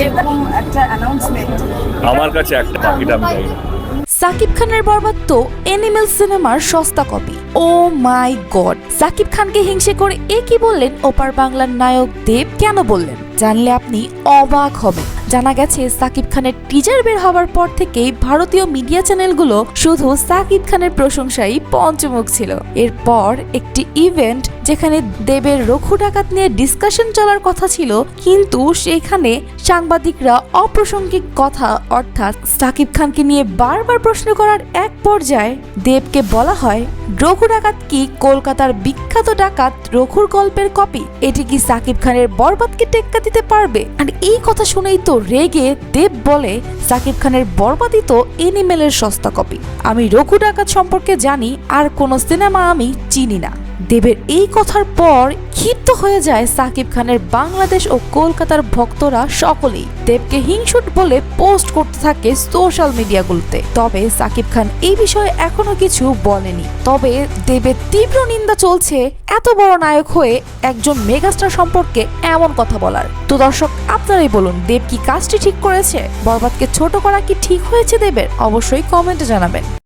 এরকম একটা অ্যানাউন্সমেন্ট আমার কাছে একটা আমি সাকিব খানের বরবাদ তো এনিমেল সিনেমার সস্তা copy oh my god Shakib খানকে হিংসে করে এ কি বললেন? ওপার বাংলার নায়ক দেব কেন বললেন? জানলে আপনি অবাক হবেন। জানা গেছে সাকিব খানের টিজার বের হওয়ার পর থেকেই ভারতীয় মিডিয়া চ্যানেলগুলো শুধু সাকিব খানের প্রশংসাই পঞ্চমুখ ছিল। এরপর একটি ইভেন্ট যেখানে দেবের রঘু ডাকাত নিয়ে ডিসকাশন চলার কথা ছিল, কিন্তু সেখানে সাংবাদিকরা অপ্রাসঙ্গিক কথা, অর্থাৎ সাকিব খানকে নিয়ে বারবার প্রশ্ন করার এক পর্যায়ে দেবকে বলা হয়, রঘু ডাকাত কি কলকাতার বিখ্যাত ডাকাত রঘুর গল্পের কপি এটি কি সাকিব খানের বরবাদকে টেক্কা দিতে পারবে? আর এই কথা শুনেই তো রেগে দেব বলে, সাকিব খানের বরবাদই তো এনিমেলের সস্তা কপি আমি রঘু ডাকাত সম্পর্কে জানি, আর কোনো সিনেমা আমি চিনি না। দেবের এই কথার পর ক্ষিপ্ত হয়ে যায় সাকিব খানের বাংলাদেশ ও কলকাতার ভক্তরা সকলেই। দেবকে হিংসুট বলে পোস্ট করতে থাকে সোশ্যাল মিডিয়াগুলোতে। তবে সাকিব খান এই বিষয়ে এখনও কিছু বলেনি। তবে দেবের তীব্র নিন্দা চলছে এত বড় নায়ক হয়ে একজন মেগাস্টার সম্পর্কে এমন কথা বলার। তো দর্শক, আপনারাই বলুন, দেব কি কাজটি ঠিক করেছে? বরবাদকে ছোট করা কি ঠিক হয়েছে দেবের? অবশ্যই কমেন্টে জানাবেন।